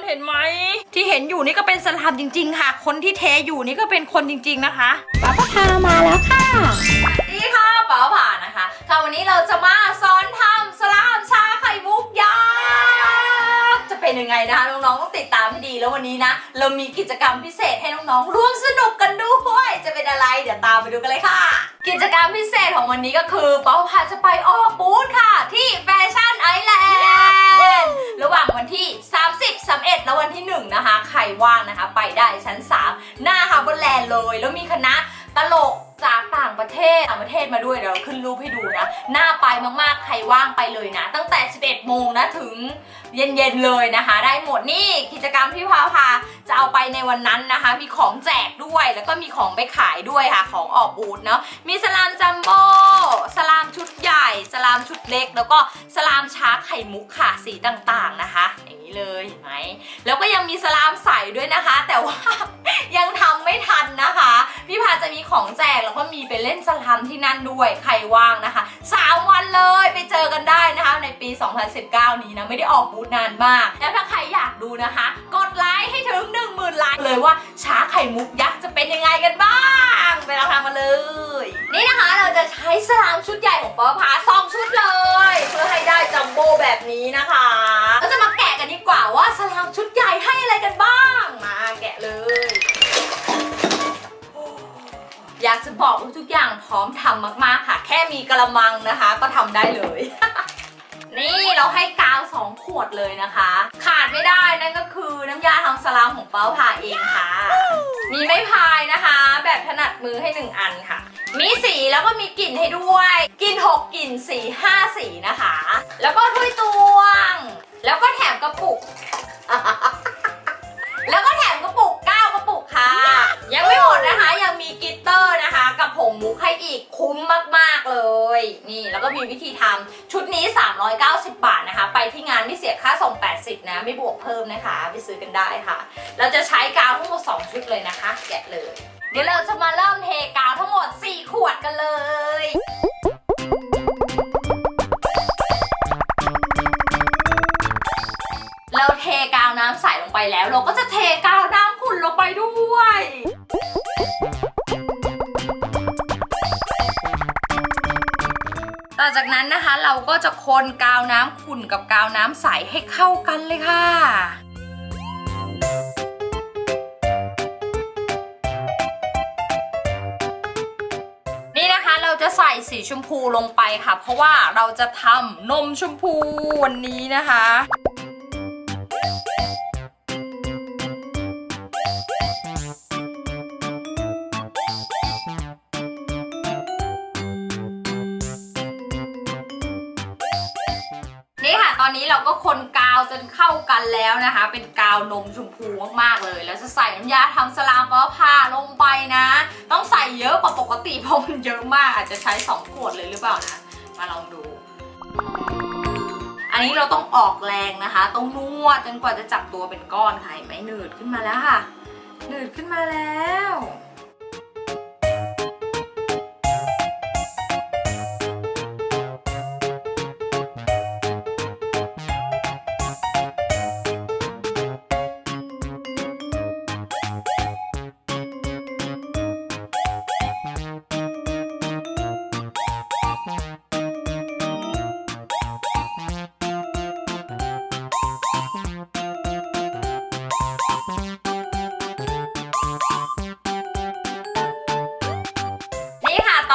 คนเห็นไหม ที่เห็นอยู่นี่ก็เป็นสลามจริง ๆ ค่ะ คนที่เทอยู่นี่ก็เป็นคนจริง ๆ นะคะป้าพามาแล้วค่ะสวัสดีค่ะป๋าผ่านนะคะค่ะวันนี้เราจะมาสอนทำสลามชาไข่มุกยักษ์จะเป็นยังไงนะคะน้องๆต้องติดตามให้ดีแล้ววันนี้นะ เรามีกิจกรรมพิเศษให้น้องๆร่วมสนุกกันด้วยจะเป็นอะไร เดี๋ยวตามไปดูกันเลยค่ะ กิจกรรมพิเศษของวันนี้ก็คือป๋าผ่านจะไปออกบูธค่ะ ที่แฟชั่นไอแลนด์ระหว่างวันที่ 30 31แล้ววันที่ 1 นะคะ ใครว่างนะคะ ไปได้ชั้น 3 หน้าฮาร์บอร์แลนด์เลย แล้วมีคณะตลก จากต่างประเทศต่างประเทศมาด้วยเดี๋ยวเราขึ้นรูปให้ดูนะน่าไปมากๆ ใครว่างไปเลยนะ ตั้งแต่ 11 โมงนะถึงเย็นๆเลยนะคะ ได้หมดนี่กิจกรรมที่พาพาจะเอาไปในวันนั้นนะคะ มีของแจกด้วยแล้วก็มีของไปขายด้วยค่ะ ของออกบูธเนาะมีสลามจัมโบ้สลามชุดใหญ่ สลามชุดเล็ก แล้วก็สลามชาร์กไข่มุกค่ะสีต่างๆนะคะ อย่างนี้เลยเห็นไหมแล้วก็ยังมีสลามใสด้วยนะคะ แต่ว่ายังทำไม่ทันนะคะ พี่พาจะมีของแจกแล้วก็มีไปเล่นสลามที่นั่นด้วยใครว่างนะคะ 3 วันเลยไปเจอกันได้นะคะในปี 2019 นี้นะไม่ได้ออกบูธนานมาก แล้วถ้าใครอยากดูนะคะ กดไลค์ให้ถึง 10,000ไลค์เลยว่าช้าไข่มุกยักษ์จะเป็นยังไงกันบ้างไปเราทำมาเลย นี่นะคะเราจะใช้สลามชุดใหญ่ของปอพาสองชุดเลย เพื่อให้ได้จัมโบ้แบบนี้นะคะเราจะมาแกะกันดีกว่าว่าสลามชุด บอกว่าทุกอย่างพร้อมทำมากๆค่ะ แค่มีกระมังนะคะ ก็ทำได้เลย นี่เราให้กาวสองขวดเลยนะคะ ขาดไม่ได้นั่นก็คือน้ำยาทำสลามของเป้าพาเองค่ะ มีไม้พายนะคะ แบบถนัดมือให้หนึ่งอันค่ะ มีสีแล้วก็มีกลิ่นให้ด้วยกลิ่นหกกลิ่นสีห้าสีนะคะ แล้วก็ถ้วยตวง แล้วก็แถมกระปุก แล้วก็แถมกระปุก9กระปุกค่ะ ยังไม่หมดนะคะยังมี กิตเตอร์นะคะ กับผงมุกให้อีกคุ้มมากๆเลย นี่แล้วก็มีวิธีทำชุดนี้ 390 บาทนะคะ ไปที่งานไม่เสียค่าส่ง 80 นะ ไม่บวกเพิ่มนะคะ ไปซื้อกันได้ค่ะ เราจะใช้กาวทั้งหมด 2 ชุดเลยนะคะ แกะเลย เดี๋ยวเราจะมาเริ่มเทกาวทั้งหมด 4 ขวดกันเลยเราเทกาวน้ำใสลงไปแล้ว เราก็จะเทกาวน้ำขุ่นลงไปด้วย ต่อจากนั้นนะคะเราก็จะคนกาวน้ำขุ่นกับกาวน้ำใสให้เข้ากันเลยค่ะนี่นะคะเราจะใส่สีชมพูลงไปค่ะ เพราะว่าเราจะทำนมชมพูวันนี้นะคะ คนกาวจนเข้ากันแล้วนะคะ เป็นกาวนมชมพูมากๆเลย แล้วจะใส่น้ำยาทำสลามมะพร้าลงไปนะ ต้องใส่เยอะกว่าปกติเพราะมันเยอะมากอาจจะใช้สองขวดเลยหรือเปล่านะ มาลองดู อันนี้เราต้องออกแรงนะคะ ต้องนวดจนกว่าจะจับตัวเป็นก้อนค่ะเห็นไหมหนืดขึ้นมาแล้วค่ะหนืดขึ้นมาแล้ว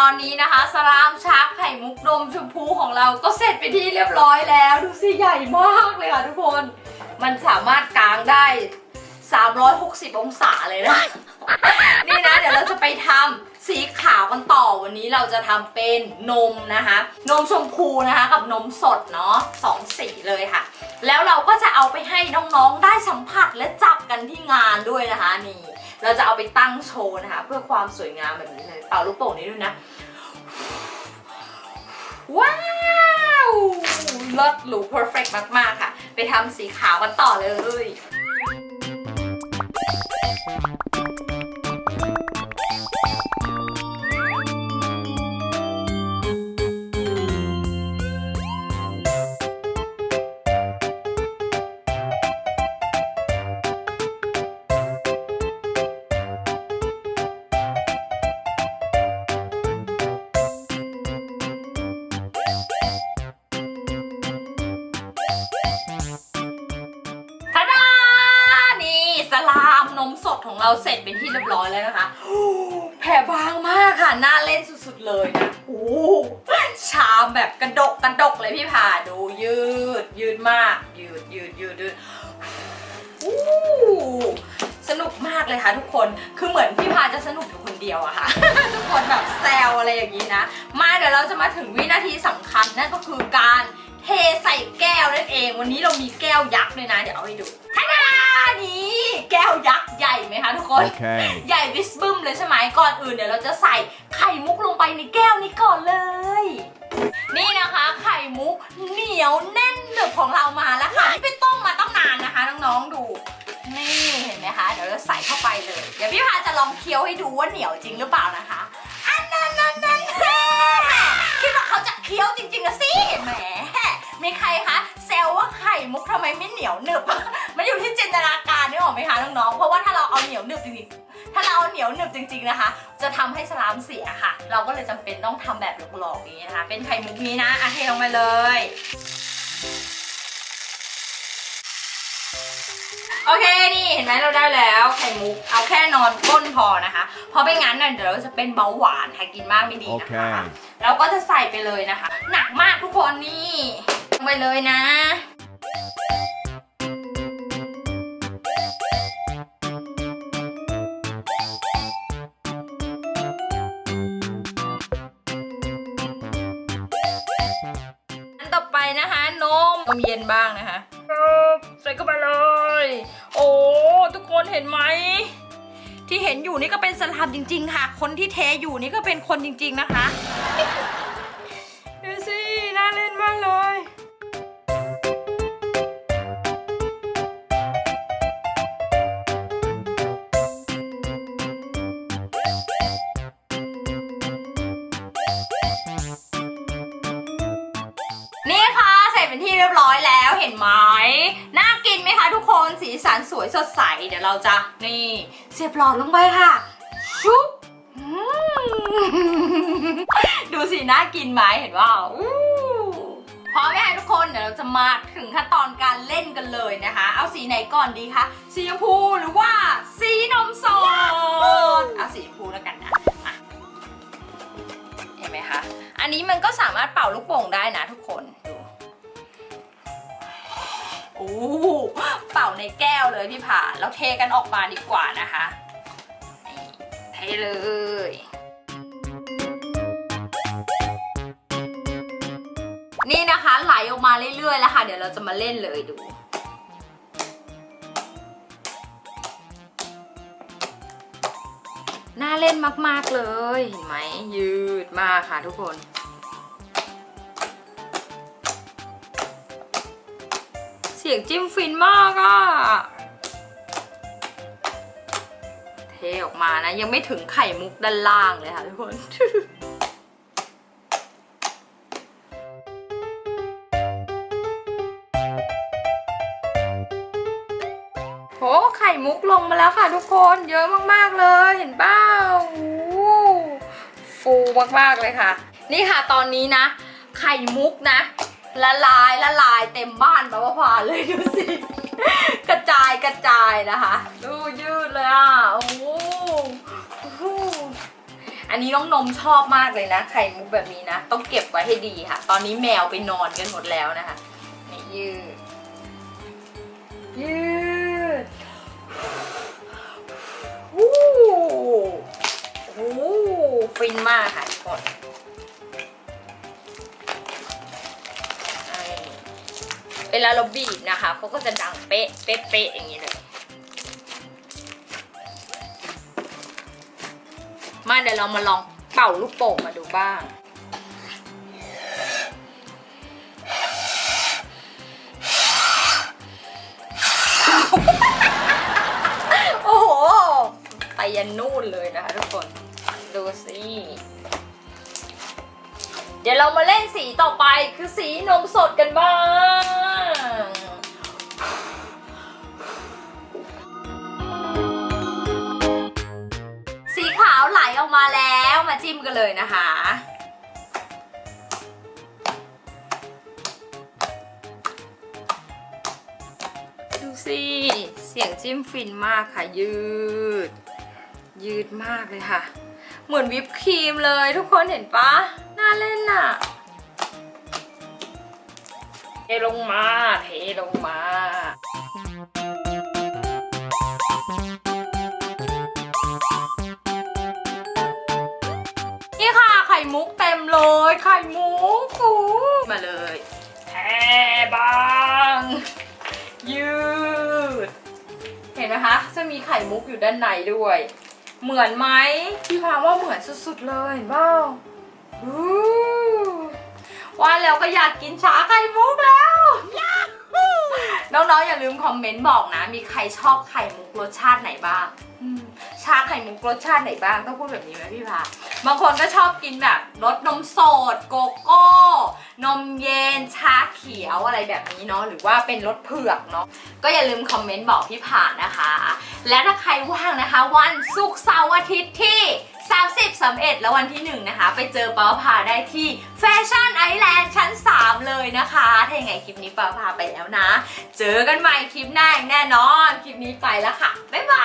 อนนี้นะคะสลามชาร์กไข่มุกนมชมพูของเราก็เสร็จไปที่เรียบร้อยแล้ว ดูสิใหญ่มากเลยค่ะทุกคน มันสามารถกางได้ 360 องศาเลยนะ นี่นะ เดี๋ยวเราจะไปทำสีขาวกันต่อวันนี้เราจะทำเป็นนมนะคะ นมชมพูนะคะ กับนมสดเนาะสองสีเลยค่ะ แล้วเราก็จะเอาไปให้น้องๆได้สัมผัสและจับกันที่งานด้วยนะคะนี่เราจะเอาไปตั้งโชว์นะคะ เพื่อความสวยงามแบบนี้เลยเป่าลูกโป่งนี้ด้วยนะ ว้าวเลิศหรูเพอร์เฟกมาก ๆ ค่ะ ไปทำสีขาวกันต่อเลย สลามนมสดของเราเสร็จเป็นที่เรียบร้อยแล้วนะคะ แผ่บางมากค่ะ น่าเล่นสุดๆเลยนะโอ้ชามแบบกระดกกระดกเลยพี่ผ่าดูยืด ยืดมาก ยืดยืดยืดยืดอู้สนุกมากเลยค่ะทุกคน คือเหมือนพี่พาจะสนุกอยู่คนเดียวอะค่ะ ทุกคนแบบแซวอะไรอย่างนี้นะ มาเดี๋ยวเราจะมาถึงวินาทีสำคัญนั่นก็คือการ เทใส่แก้วนั่นเอง วันนี้เรามีแก้วยักษ์เลยนะ เดี๋ยวเอาให้ดูท่าดานี่แก้วยักษ์ใหญ่ไหมคะทุกคน Okay. ใหญ่วิสบึมเลยใช่ไหมก่อนอื่นเดี๋ยวเราจะใส่ไข่มุกลงไปในแก้วนี้ก่อนเลย นี่นะคะ ไข่มุกเหนียวแน่นหนึบของเรามาแล้วค่ะที่ไปต้มมาต้องนานนะคะน้องๆดู นี่เห็นไหมคะเดี๋ยวเราใส่เข้าไปเลย เดี๋ยวพี่พาจะลองเคี้ยวให้ดูว่าเหนียวจริงหรือเปล่านะคะอันนั้นนั้นนั้นแม่คิดว่าเขาจะเคี้ยวจริงๆนะสิแหม มีใครคะแซวว่าไข่มุกทำไมไม่เหนียวหนึบ มันอยู่ที่จินตนาการนึกออกไหมคะน้องๆ เพราะว่าถ้าเราเอาเหนียวหนึบจริงๆ ถ้าเราเอาเหนียวหนึบจริง ๆนะคะ จะทำให้สลามเสียค่ะ เราก็เลยจำเป็นต้องทำแบบหลอกๆอย่างนี้นะคะ เป็นไข่มุกนี้นะอะเทลงไปเลยโอเค นี่เห็นไหมเราได้แล้วไข่มุก เอาแค่นอนก้นพอนะคะ เพราะไม่งั้นน่ะเดี๋ยวเราจะเป็นเบาหวานค่ะกินมากไม่ดีนะคะ Okay. เราก็จะใส่ไปเลยนะคะ หนักมากทุกคนนี่ลง ไปเลยนะ อันต่อไปนะคะนมนมเย็นบ้างนะคะใส่เข้าไปเลย โอ้ทุกคนเห็นไหมที่เห็นอยู่นี่ก็เป็นสลัมจริง ๆ ค่ะ คนที่เทอยู่นี่ก็เป็นคนจริง ๆ นะคะ เป็นที่เรียบร้อยแล้วเห็นไหมน่ากินไหมคะทุกคนสีสันสวยสดใส เดี๋ยวเราจะนี่เสียบหลอดลงไปค่ะ ชุบดูสิน่ากินไหมเห็นว่าอู้พร้อมไหมคะทุกคนเดี๋ยวเราจะมาถึงขั้นตอนการเล่นกันเลยนะคะ เอาสีไหนก่อนดีคะสีชมพูหรือว่าสีนมสด เลยพี่ผาแล้วเทกันออกมาดีกว่านะคะเทเลยนี่นะคะไหลออกมาเรื่อยๆแล้วค่ะ เดี๋ยวเราจะมาเล่นเลยดู น่าเล่นมากๆเลยเห็นไหมยืดมากค่ะทุกคน เสียงจิ้มฟินมากอะ่ะ ออกมานะ ยังไม่ถึงไข่มุกด้านล่างเลยค่ะทุกคนโหไข่มุกลงมาแล้วค่ะทุกคนเยอะมากๆเลยเห็นเปล่าฟูมากๆเลยค่ะ นี่ค่ะตอนนี้นะ ไข่มุกนะ ละลายละลายเต็มบ้านแบบว่าผ่านเลยดูสิ กระจายกระจายนะคะ ดูยืดเลยอะ โอ้โหอันนี้น้องนมชอบมากเลยนะ ไข่มุกแบบนี้นะ ต้องเก็บไว้ให้ดีค่ะ ตอนนี้แมวไปนอนกันหมดแล้วนะคะนี่ยืด ยืดวู้โอ้ฟินมากค่ะทุกคนเวลาเราบีบ นะคะเขาก็จะดังเป๊ะเป๊ะเป๊ะอย่างนี้เลย มาเดี๋ยวเรามาลองเป่าลูกโป่งมาดูบ้างโอ้โห ไปยันนู่นเลยนะคะทุกคน ดูสิเดี๋ยวเรามาเล่นสีต่อไปคือสีนมสดกันบ้าง มาแล้วมาจิ้มกันเลยนะคะ ดูสิ เสียงจิ้มฟินมากค่ะ ยืด ยืดมากเลยค่ะ เหมือนวิปครีมเลยทุกคนเห็นปะน่าเล่นน่ะเทลงมา เทลงมา เต็มเลย ไข่มุกกูมาเลยแท่บาง ยืด เห็นไหมคะ จะมีไข่มุกอยู่ด้านในด้วย เหมือนไหมพี่พาว่าเหมือนสุดๆเลยเห็นเปล่าอู้ว่าแล้วก็อยากกินชาไข่มุกแล้วน้องๆอย่าลืมคอมเมนต์บอกนะ มีใครชอบไข่มุกรสชาติไหนบ้างอืม ชาไข่มุกรสชาติไหนบ้างต้องพูดแบบนี้ไหมพี่พาบางคนก็ชอบกินแบบรสนมสดโกโก้ นมเย็นชาเขียวอะไรแบบนี้เนาะหรือว่าเป็นรสเผือกเนาะก็อย่าลืมคอมเมนต์บอกพี่ผ่านนะคะ และถ้าใครว่างนะคะ วันศุกร์เสาร์อาทิตย์ที่30 31แล้ววันที่ 1 นะคะ ไปเจอป้าพาได้ที่แฟชั่นไอแลนด์ชั้น 3 เลยนะคะ ถ้าอย่างไงคลิปนี้ป้าพาไปแล้วนะ เจอกันใหม่คลิปหน้าแน่นอน คลิปนี้ไปแล้วค่ะ บ๊ายบาย